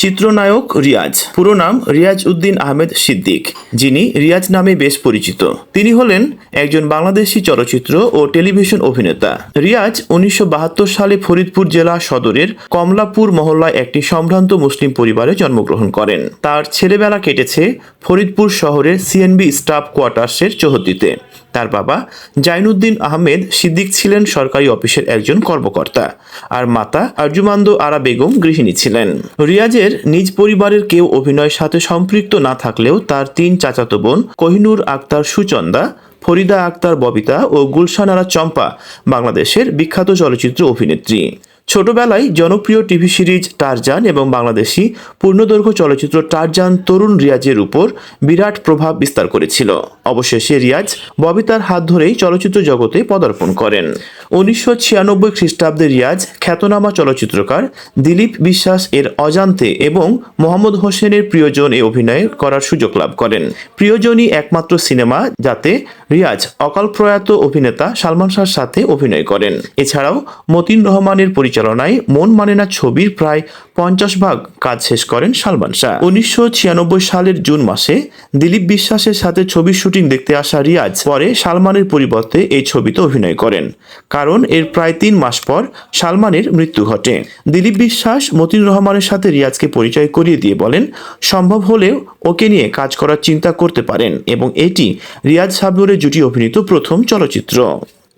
চিত্রনায়ক রিয়াজ। পুরো নাম রিয়াজ উদ্দিন আহমেদ সিদ্দিক, যিনি রিয়াজ নামে বেশ পরিচিত। তিনি হলেন একজন বাংলাদেশি চলচ্চিত্র ও টেলিভিশন অভিনেতা। রিয়াজ উনিশশো বাহাত্তর সালে ফরিদপুর জেলা সদরের কমলাপুর মহল্লায় একটি সম্ভ্রান্ত মুসলিম পরিবারে জন্মগ্রহণ করেন। তার ছেলেবেলা কেটেছে ফরিদপুর শহরের সিএনবি স্টাফ কোয়ার্টার্সের চৌহদ্দিতে। তার বাবা জাইনুদ্দিন আহমেদ সিদ্দিক ছিলেন সরকারি অফিসের একজন কর্মকর্তা। আর মাতা আরজুমান্দ আরা বেগম গৃহিণী ছিলেন। রিয়াজের নিজ পরিবারের কেউ অভিনয়ের সাথে সম্পৃক্ত না থাকলেও তার তিন চাচাতো বোন কোহিনুর আক্তার সুচন্দা, ফরিদা আক্তার ববিতা ও গুলশান আরা চম্পা বাংলাদেশের বিখ্যাত চলচ্চিত্র অভিনেত্রী। ছোটবেলায় জনপ্রিয় টিভি সিরিজ টারজান এবং বাংলাদেশি পূর্ণদৈর্ঘ্য চলচ্চিত্র টারজান তরুণ রিয়াজের উপর বিরাট প্রভাব বিস্তার করেছিল। অবশেষে রিয়াজ ববিতার হাত ধরেই চলচ্চিত্র জগতে পদার্পণ করেন। উনিশশো ছিয়ানব্বই খ্রিস্টাব্দে রিয়াজ খ্যাতনামা চলচ্চিত্রকার দিলীপ বিশ্বাস এর অজান্তে এবং মোহাম্মদ হোসেনের প্রিয়জন এ অভিনয় করার সুযোগ লাভ করেন। প্রিয়জনই একমাত্র সিনেমা যাতে রিয়াজ অকাল প্রয়াত অভিনেতা সালমান শাহর সাথে অভিনয় করেন। এছাড়াও মতিন রহমানের পরিচালনায় মন মানে না ছবির প্রায় পঞ্চাশ ভাগ কাজ শেষ করেন সালমান শাহ। উনিশশো ছিয়ানব্বই সালের জুন মাসে দিলীপ বিশ্বাসের সাথে ছবির শুটিং দেখতে আসা রিয়াজ পরে সালমানের পরিবর্তে এই ছবিতে অভিনয় করেন। কারণ এর প্রায় তিন মাস পর সালমানের মৃত্যু ঘটে। দিলীপ বিশ্বাস মতিন রহমানের সাথে রিয়াজকে পরিচয় করিয়ে দিয়ে বলেন, সম্ভব হলেও ওকে নিয়ে কাজ করার চিন্তা করতে পারেন এবং এটি রিয়াজ সাবনুরের জুটি অভিনীত প্রথম চলচ্চিত্র।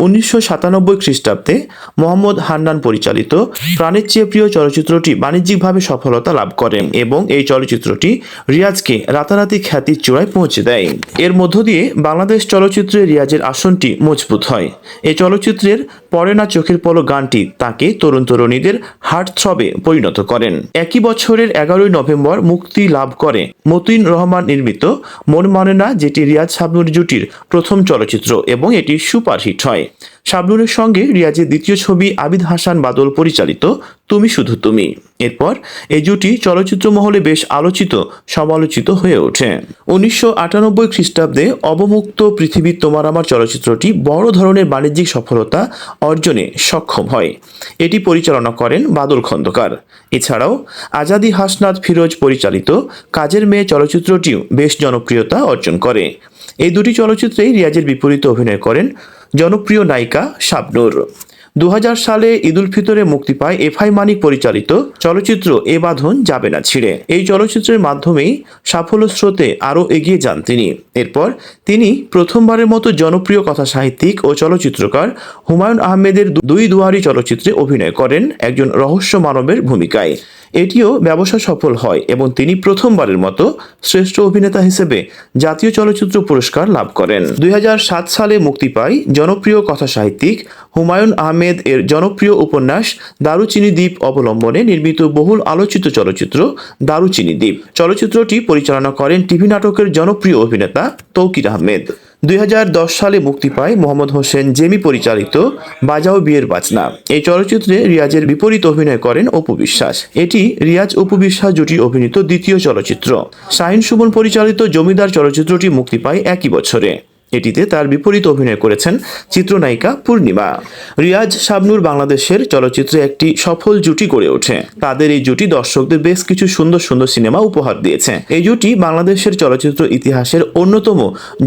উনিশশো সাতানব্বই খ্রিস্টাব্দে মোহাম্মদ হান্নান পরিচালিত প্রাণের চেয়ে প্রিয় চলচ্চিত্রটি বাণিজ্যিকভাবে সফলতা লাভ করে এবং এই চলচ্চিত্রটি রিয়াজকে রাতারাতি খ্যাতির চূড়ায় পৌঁছে দেয়। এর মধ্য দিয়ে বাংলাদেশ চলচ্চিত্রে রিয়াজের আসনটি মজবুত হয়। এই চলচ্চিত্রের পরে না চোখের পলক গানটি তাকে তরুণ তরুণীদের হার্ট থ্রবে পরিণত করেন। একই বছরের এগারোই নভেম্বর মুক্তি লাভ করে মতিন রহমান নির্মিত মন মানে না, যেটি রিয়াজ শাবনুর জুটির প্রথম চলচ্চিত্র এবং এটি সুপারহিট হয়। শাবনুরের সঙ্গে রিয়াজের দ্বিতীয় ছবি আবিদ হাসান বাদল পরিচালিত তুমি শুধু তুমি। এরপর এই জুটি চলচ্চিত্র মহলে বেশ আলোচিত, সমালোচিত হয়ে ওঠে। উনিশশো আটানব্বই খ্রিস্টাব্দে অবমুক্ত পৃথিবীর তোমার আমার চলচ্চিত্রটি বড় ধরনের বাণিজ্যিক সফলতা অর্জনে সক্ষম হয়। এটি পরিচালনা করেন বাদল খন্দকার। এছাড়াও আজাদি হাসনাত ফিরোজ পরিচালিত কাজের মেয়ে চলচ্চিত্রটিও বেশ জনপ্রিয়তা অর্জন করে। এই দুটি চলচ্চিত্রেই রিয়াজের বিপরীতে অভিনয় করেন জনপ্রিয় নায়িকা শাবনুর। দু সালে ঈদুল ফিতরে মুক্তি পায় এফআই মানিক পরিচালিত চলচ্চিত্র এ বাঁধন যাবে না ছিঁড়ে। এই চলচ্চিত্রের মাধ্যমেই সাফল্য স্রোতে আরও এগিয়ে যান তিনি। এরপর তিনি প্রথমবারের মতো জনপ্রিয় কথা সাহিত্যিক ও চলচ্চিত্রকার হুমায়ুন আহমেদের দুই দুয়ারি চলচ্চিত্রে অভিনয় করেন একজন রহস্য মানবের ভূমিকায়। এটিও ব্যবসা সফল হয় এবং তিনি প্রথমবারের মতো শ্রেষ্ঠ অভিনেতা হিসেবে জাতীয় চলচ্চিত্র পুরস্কার লাভ করেন। দুই হাজার সাত সালে মুক্তি পায় জনপ্রিয় কথা সাহিত্যিক হুমায়ুন আহমেদ এর জনপ্রিয় উপন্যাস দারুচিনি দ্বীপ অবলম্বনে নির্মিত বহুল আলোচিত চলচ্চিত্র দারুচিনি দ্বীপ। চলচ্চিত্রটি পরিচালনা করেন টিভি নাটকের জনপ্রিয় অভিনেতা তৌকির আহমেদ। দুই হাজার দশ সালে মুক্তি পায় মোহাম্মদ হোসেন জেমি পরিচালিত বাজাও বিয়ের বাজনা। এই চলচ্চিত্রে রিয়াজের বিপরীত অভিনয় করেন অপু বিশ্বাস। এটি রিয়াজ অপু বিশ্বাস জুটি অভিনীত দ্বিতীয় চলচ্চিত্র। শাহিন সুমন পরিচালিত জমিদার চলচ্চিত্রটি মুক্তি পায় একই বছরে। এটিতে তার বিপরীত অভিনয় করেছেন চিত্রনায়িকা পূর্ণিমা। রিয়াজ শাবনুর বাংলাদেশের চলচ্চিত্রে একটি সফল জুটি গড়ে ওঠে। তাদের এই জুটি দর্শকদের বেশ কিছু সুন্দর সুন্দর সিনেমা উপহার দিয়েছে। এই জুটি বাংলাদেশের চলচ্চিত্র ইতিহাসের অন্যতম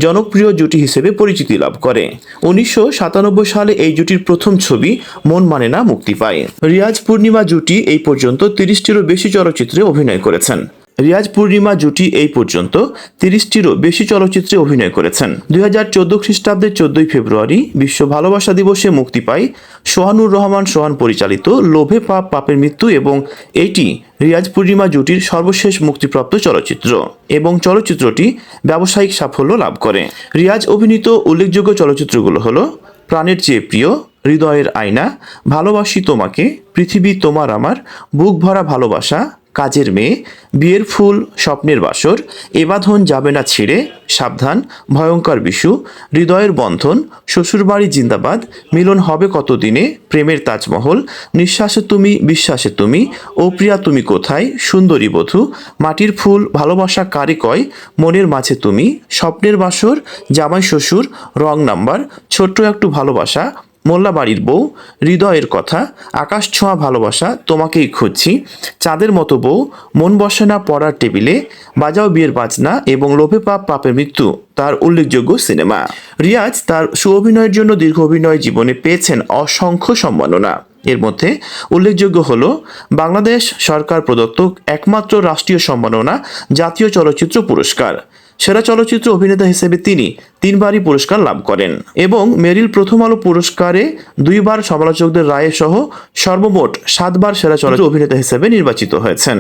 জনপ্রিয় জুটি হিসেবে পরিচিতি লাভ করে। উনিশশো সাতানব্বই সালে এই জুটির প্রথম ছবি মন মানে না মুক্তি পায়। রিয়াজ পূর্ণিমা জুটি এই পর্যন্ত তিরিশটিরও বেশি চলচ্চিত্রে অভিনয় করেছেন। রিয়াজ পূর্ণিমা জুটি এই পর্যন্ত তিরিশটিরও বেশি চলচ্চিত্রে অভিনয় করেছেন। দুই হাজার চোদ্দ খ্রিস্টাব্দের চোদ্দই ফেব্রুয়ারি বিশ্ব ভালোবাসা দিবসে মুক্তি পায় সোহানুর রহমান সোহান পরিচালিত লোভে পাপ, পাপের মৃত্যু এবং এইটি রিয়াজ পূর্ণিমা জুটির সর্বশেষ মুক্তিপ্রাপ্ত চলচ্চিত্র এবং চলচ্চিত্রটি ব্যবসায়িক সাফল্য লাভ করে। রিয়াজ অভিনীত উল্লেখযোগ্য চলচ্চিত্রগুলো হলো প্রাণের চেয়ে প্রিয়, হৃদয়ের আয়না, ভালোবাসি তোমাকে, পৃথিবী তোমার আমার, বুক ভরা ভালোবাসা কাজের মেয়ে, বিয়ের ফুল, স্বপ্নের বাসর এবাধন যাবে না ছেড়ে, সাবধান, ভয়ঙ্কর বিশু, হৃদয়ের বন্ধন, শ্বশুরবাড়ি জিন্দাবাদ, মিলন হবে কতদিনে, প্রেমের তাজমহল, নিঃশ্বাসে তুমি, বিশ্বাসে তুমি, ও প্রিয়া তুমি কোথায়, সুন্দরী বধূ, মাটির ফুল, ভালোবাসা কারে কয়, মনের মাঝে তুমি, স্বপ্নের বাসর, জামাই শ্বশুর, রং নাম্বার, ছোট্ট একটু ভালোবাসা মোল্লা বাড়ির বউ, হৃদয়ের কথা, আকাশ ছোঁয়া ভালোবাসা, তোমাকেই খুঁজছি। চাঁদের মতো বউ, মন বসে না পড়ার টেবিলে, বাজাও বিয়ের বাজনা এবং লোভে পাপ, পাপের মৃত্যু, তার উল্লেখযোগ্য সিনেমা। রিয়াজ তার সুঅভিনয়ের জন্য দীর্ঘ অভিনয় জীবনে পেয়েছেন অসংখ্য সম্মাননা। এর মধ্যে উল্লেখযোগ্য হল, বাংলাদেশ সরকার প্রদত্ত একমাত্র রাষ্ট্রীয় সম্মাননা জাতীয় চলচ্চিত্র পুরস্কার। সেরা চলচ্চিত্র অভিনেতা হিসেবে তিনি তিনবারই পুরস্কার লাভ করেন এবং মেরিল প্রথম আলো পুরস্কারে দুইবার সমালোচকদের রায়ে সহ সর্বমোট সাতবার সেরা চলচ্চিত্র অভিনেতা হিসেবে নির্বাচিত হয়েছেন।